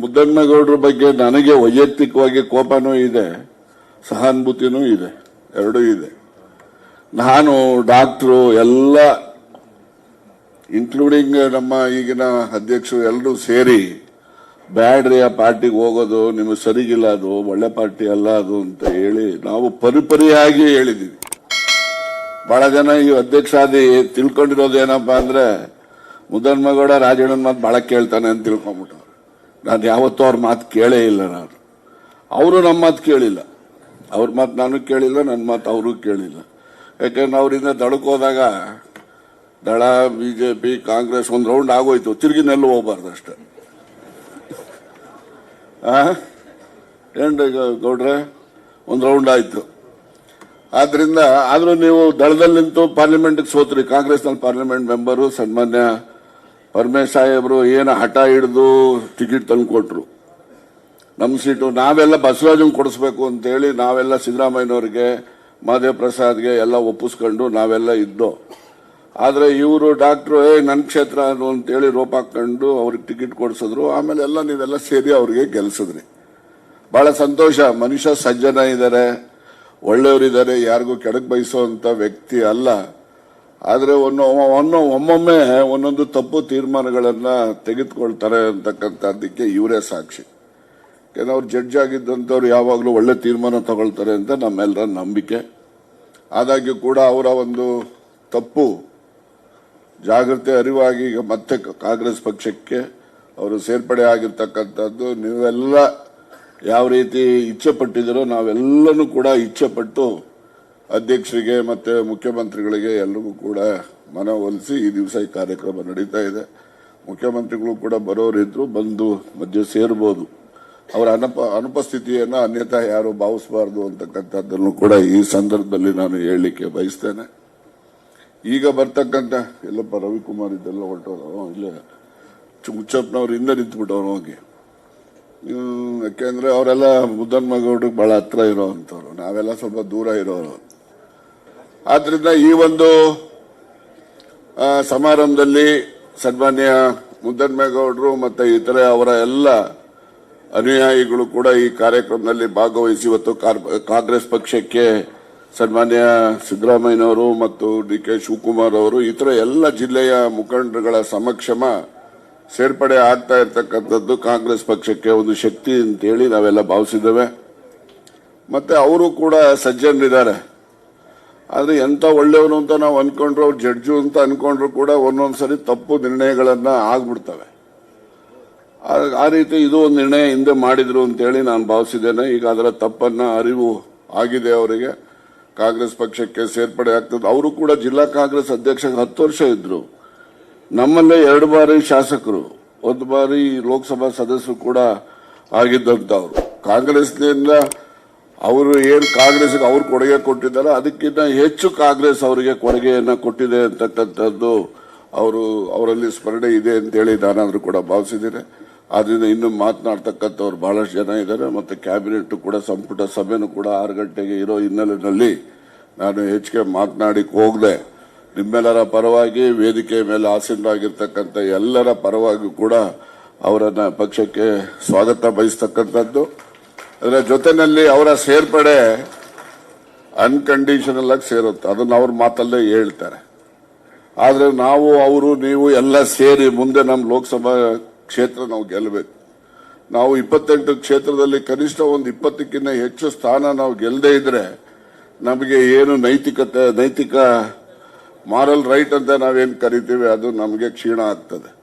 ಮುದ್ದನ್ಮೇಗೌಡರ ಬಗ್ಗೆ ನನಗೆ ವೈಯಕ್ತಿಕವಾಗಿ ಕೋಪನೂ ಇದೆ, ಸಹಾನುಭೂತಿನೂ ಇದೆ, ಎರಡೂ ಇದೆ. ನಾನು ಡಾಕ್ಟ್ರು ಎಲ್ಲ ಇನ್ಕ್ಲೂಡಿಂಗ್ ನಮ್ಮ ಈಗಿನ ಅಧ್ಯಕ್ಷರು ಎಲ್ಲರೂ ಸೇರಿ ಬ್ಯಾಡ್ರಿ ಆ ಪಾರ್ಟಿಗೆ ಹೋಗೋದು, ನಿಮಗೆ ಸರಿಗಿಲ್ಲ ಅದು, ಒಳ್ಳೆ ಪಾರ್ಟಿ ಅಲ್ಲ ಅದು ಅಂತ ಹೇಳಿ ನಾವು ಪರಿಪರಿಯಾಗಿ ಹೇಳಿದ್ದೀವಿ. ಬಹಳ ಜನ ಈ ಅಧ್ಯಕ್ಷಾದಿ ತಿಳ್ಕೊಂಡಿರೋದು ಏನಪ್ಪಾ ಅಂದ್ರೆ ಮುದ್ದನ್ಮಗೌಡ ರಾಜಣ್ಣನ ಮಾತು ಬಹಳ ಕೇಳ್ತಾನೆ ಅಂತ ತಿಳ್ಕೊಂಬಿಟ್ಟು ನಾನು ಯಾವತ್ತೂ ಅವ್ರ ಮಾತು ಕೇಳೇ ಇಲ್ಲ ನಾನು. ಅವರು ನಮ್ಮ ಮಾತು ಕೇಳಿಲ್ಲ. ಅವ್ರ ಮಾತು ನಾನು ಕೇಳಿಲ್ಲ ನನ್ನ ಮಾತು ಅವರು ಕೇಳಿಲ್ಲ. ಯಾಕಂದ್ರೆ ಅವರಿಂದ ದಳಕ್ಕೋದಾಗ ದಳ ಬಿ ದಳ ಪಿ ಕಾಂಗ್ರೆಸ್ ಒಂದು ರೌಂಡ್ ಆಗೋಯ್ತು. ತಿರುಗಿನೆಲ್ಲೂ ಹೋಗ್ಬಾರ್ದು ಅಷ್ಟೆ. ಏನು ಗೌಡ್ರೆ? ಒಂದು ರೌಂಡ್ ಆಯ್ತು. ಆದ್ರಿಂದ ಆದರೂ ನೀವು ದಳದಲ್ಲಿ ನಿಂತು ಪಾರ್ಲಿಮೆಂಟ್ಗೆ ಸೋತ್ರಿ. ಕಾಂಗ್ರೆಸ್ನಲ್ಲಿ ಪಾರ್ಲಿಮೆಂಟ್ ಮೆಂಬರು ಸನ್ಮಾನ್ಯ ಪರಮೇಶ್ ಸಾಹೇಬರು ಏನು ಹಠ ಹಿಡಿದು ಟಿಕೆಟ್ ತಂದು ಕೊಟ್ರು. ನಮ್ಮ ಸೀಟು ನಾವೆಲ್ಲ ಬಸವರಾಜನ್ ಕೊಡಿಸ್ಬೇಕು ಅಂತೇಳಿ ನಾವೆಲ್ಲ ಸಿದ್ದರಾಮಯ್ಯನವ್ರಿಗೆ ಮಾದೇವ್ ಪ್ರಸಾದ್ಗೆ ಎಲ್ಲ ಒಪ್ಪಿಸ್ಕೊಂಡು ನಾವೆಲ್ಲ ಇದ್ದೋ. ಆದ್ರೆ ಇವರು ಡಾಕ್ಟ್ರು ಏ ನನ್ನ ಕ್ಷೇತ್ರ ಅದು ಅಂತೇಳಿ ರೋಪ್ ಹಾಕೊಂಡು ಅವ್ರಿಗೆ ಟಿಕೆಟ್ ಕೊಡಿಸಿದ್ರು. ಆಮೇಲೆ ಎಲ್ಲ ನೀವೆಲ್ಲ ಸೇರಿ ಅವ್ರಿಗೆ ಗೆಲ್ಸಿದ್ರಿ. ಬಹಳ ಸಂತೋಷ. ಮನುಷ್ಯ ಸಜ್ಜನ ಇದ್ದಾರೆ ಒಳ್ಳೆಯವರಿದ್ದಾರೆ ಯಾರಿಗೂ ಕೆಡಕ್ ಬಯಸುವಂತ ವ್ಯಕ್ತಿ ಅಲ್ಲ. ಆದ್ರೆ ಒಂದು ಒಂದು ಒಮ್ಮೊಮ್ಮೆ ಒಂದೊಂದು ತಪ್ಪು ತೀರ್ಮಾನಗಳನ್ನು ತೆಗೆದುಕೊಳ್ತಾರೆ ಅಂತಕ್ಕಂಥದ್ದಕ್ಕೆ ಇವರೇ ಸಾಕ್ಷಿ. ಕೆಲವರು ಅವ್ರು ಜಡ್ಜ್ ಆಗಿದ್ದಂಥವ್ರು ಯಾವಾಗಲೂ ಒಳ್ಳೆ ತೀರ್ಮಾನ ತಗೊಳ್ತಾರೆ ಅಂತ ನಮ್ಮೆಲ್ಲರ ನಂಬಿಕೆ. ಆದಾಗ್ಯೂ ಕೂಡ ಅವರ ಒಂದು ತಪ್ಪು ಜಾಗೃತಿ ಅರಿವಾಗಿ ಈಗ ಮತ್ತೆ ಕಾಂಗ್ರೆಸ್ ಪಕ್ಷಕ್ಕೆ ಅವರು ಸೇರ್ಪಡೆ ಆಗಿರ್ತಕ್ಕಂಥದ್ದು, ನೀವೆಲ್ಲ ಯಾವ ರೀತಿ ಇಚ್ಛೆ ಪಟ್ಟಿದ್ದೀರೋ ನಾವೆಲ್ಲನೂ ಕೂಡ ಇಚ್ಛೆ ಪಟ್ಟು ಅಧ್ಯಕ್ಷರಿಗೆ ಮತ್ತೆ ಮುಖ್ಯಮಂತ್ರಿಗಳಿಗೆ ಎಲ್ಲರಿಗೂ ಕೂಡ ಮನವೊಲಿಸಿ ಈ ದಿವಸ ಈ ಕಾರ್ಯಕ್ರಮ ನಡೀತಾ ಇದೆ. ಮುಖ್ಯಮಂತ್ರಿಗಳು ಕೂಡ ಬರೋರಿದ್ರು ಬಂದು ಮಧ್ಯೆ ಸೇರ್ಬೋದು. ಅವರ ಅನಪ, ಅನುಪಸ್ಥಿತಿಯನ್ನು ಅನ್ಯತಾ ಯಾರು ಭಾವಿಸಬಾರದು ಅಂತಕ್ಕಂಥದ್ದನ್ನು ಕೂಡ ಈ ಸಂದರ್ಭದಲ್ಲಿ ನಾನು ಹೇಳಲಿಕ್ಕೆ ಬಯಸ್ತೇನೆ. ಈಗ ಬರ್ತಕ್ಕಂಥ ಎಲ್ಲಪ್ಪ ರವಿಕುಮಾರ್ ಇದೆಲ್ಲ ಹೊರಟವರು ಇಲ್ಲೇ ಹುಚ್ಚಪ್ಪನವ್ರು ಹಿಂದೆ ನಿಂತ್ಬಿಟ್ಟವ್ರು ಹೋಗಿ. ಯಾಕೆಂದರೆ ಅವರೆಲ್ಲ ಮುದ್ದನ್ಮಗೌಡ್ರಿಗೆ ಬಹಳ ಹತ್ರ ಇರೋವಂಥವ್ರು ನಾವೆಲ್ಲ ಸ್ವಲ್ಪ ದೂರ ಇರೋರು. ಆದ್ರಿಂದ ಈ ಒಂದು ಸಮಾರಂಭದಲ್ಲಿ ಸನ್ಮಾನ್ಯ ಮುದ್ದನ್ಮೇಗೌಡರು ಮತ್ತೆ ಇತರೆ ಅವರ ಎಲ್ಲ ಅನುಯಾಯಿಗಳು ಕೂಡ ಈ ಕಾರ್ಯಕ್ರಮದಲ್ಲಿ ಭಾಗವಹಿಸಿ ಇವತ್ತು ಕಾಂಗ್ರೆಸ್ ಪಕ್ಷಕ್ಕೆ ಸನ್ಮಾನ್ಯ ಸಿದ್ದರಾಮಯ್ಯನವರು ಮತ್ತು ಡಿ ಕೆ ಶಿವಕುಮಾರ್ ಅವರು, ಇತರ ಎಲ್ಲ ಜಿಲ್ಲೆಯ ಮುಖಂಡರುಗಳ ಸಮಕ್ಷಮ ಸೇರ್ಪಡೆ ಆಗ್ತಾ ಇರತಕ್ಕಂಥದ್ದು ಕಾಂಗ್ರೆಸ್ ಪಕ್ಷಕ್ಕೆ ಒಂದು ಶಕ್ತಿ ಅಂತೇಳಿ ನಾವೆಲ್ಲ ಭಾವಿಸಿದ್ದೇವೆ. ಮತ್ತೆ ಅವರು ಕೂಡ ಸಜ್ಜನರಿದ್ದಾರೆ. ಆದ್ರೆ ಎಂತ ಒಳ್ಳೆಯವನು ಅಂತ ನಾವು ಅನ್ಕೊಂಡ್ರು, ಅವ್ರು ಜಡ್ಜು ಅಂತ ಅನ್ಕೊಂಡ್ರು ಕೂಡ ಒಂದೊಂದ್ಸರಿ ತಪ್ಪು ನಿರ್ಣಯಗಳನ್ನ ಆಗ್ಬಿಡ್ತವೆ. ಆ- ರೀತಿ ಇದು ಒಂದು ನಿರ್ಣಯ ಹಿಂದೆ ಮಾಡಿದ್ರು ಅಂತೇಳಿ ನಾನು ಭಾವಿಸಿದ್ದೇನೆ. ಈಗ ಅದರ ತಪ್ಪನ್ನ ಅರಿವು ಆಗಿದೆ ಅವರಿಗೆ. ಕಾಂಗ್ರೆಸ್ ಪಕ್ಷಕ್ಕೆ ಸೇರ್ಪಡೆ ಆಗ್ತದೆ. ಅವರು ಕೂಡ ಜಿಲ್ಲಾ ಕಾಂಗ್ರೆಸ್ ಅಧ್ಯಕ್ಷ ಹತ್ತು ವರ್ಷ ಇದ್ರು. ನಮ್ಮಲ್ಲೇ ಎರಡು ಬಾರಿ ಶಾಸಕರು, ಒಂದು ಬಾರಿ ಲೋಕಸಭಾ ಸದಸ್ಯರು ಕೂಡ ಆಗಿದ್ದಂತವ್ರು ಕಾಂಗ್ರೆಸ್ನಿಂದ ಅವರು ಏನು ಕಾಂಗ್ರೆಸ್ಗೆ ಅವ್ರು ಕೊಡುಗೆ ಕೊಟ್ಟಿದ್ದಾರೆ ಅದಕ್ಕಿಂತ ಹೆಚ್ಚು ಕಾಂಗ್ರೆಸ್ ಅವರಿಗೆ ಕೊಡುಗೆಯನ್ನು ಕೊಟ್ಟಿದೆ ಅಂತಕ್ಕಂಥದ್ದು ಅವರು ಅವರಲ್ಲಿ ಸ್ಮರಣೆ ಇದೆ ಅಂತೇಳಿ ನಾನಾದ್ರೂ ಕೂಡ ಭಾವಿಸಿದ್ದೇನೆ. ಆದ್ರಿಂದ ಇನ್ನು ಮಾತನಾಡ್ತಕ್ಕಂಥವ್ರು ಬಹಳಷ್ಟು ಜನ ಇದ್ದಾರೆ ಮತ್ತೆ ಕ್ಯಾಬಿನೆಟ್ ಕೂಡ ಸಂಪುಟ ಸಭೆನೂ ಕೂಡ ಆರು ಗಂಟೆಗೆ ಇರೋ ಹಿನ್ನೆಲೆಯಲ್ಲಿ ನಾನು ಹೆಚ್ಚಿಗೆ ಮಾತನಾಡಿ ಹೋಗದೆ. ನಿಮ್ಮೆಲ್ಲರ ಪರವಾಗಿ ವೇದಿಕೆ ಮೇಲೆ ಆಸೀನರಾಗಿರ್ತಕ್ಕಂಥ ಎಲ್ಲರ ಪರವಾಗಿ ಕೂಡ ಅವರನ್ನು ಪಕ್ಷಕ್ಕೆ ಸ್ವಾಗತ ಬಯಸ್ತಕ್ಕಂಥದ್ದು. ಅದರ ಜೊತೆನಲ್ಲಿ ಅವರ ಸೇರ್ಪಡೆ ಅನ್ಕಂಡೀಷನಲ್ ಆಗಿ ಸೇರುತ್ತೆ. ಅದನ್ನ ಅವ್ರ ಮಾತಲ್ಲೇ ಹೇಳ್ತಾರೆ. ಆದರೆ ನಾವು, ಅವರು, ನೀವು ಎಲ್ಲ ಸೇರಿ ಮುಂದೆ ನಮ್ಮ ಲೋಕಸಭಾ ಕ್ಷೇತ್ರ ನಾವು ಗೆಲ್ಲಬೇಕು ನಾವು ಇಪ್ಪತ್ತೆಂಟು ಕ್ಷೇತ್ರದಲ್ಲಿ ಕನಿಷ್ಠ ಒಂದು ಇಪ್ಪತ್ತಕ್ಕಿಂತ ಹೆಚ್ಚು ಸ್ಥಾನ ನಾವು ಗೆಲ್ಲದೆ ಇದ್ರೆ ನಮಗೆ ಏನು ನೈತಿಕತೆ, ನೈತಿಕ ಮಾರಲ್ ರೈಟ್ ಅಂತ ನಾವೇನು ಕರಿತೀವಿ, ಅದು ನಮಗೆ ಕ್ಷೀಣ ಆಗ್ತದೆ.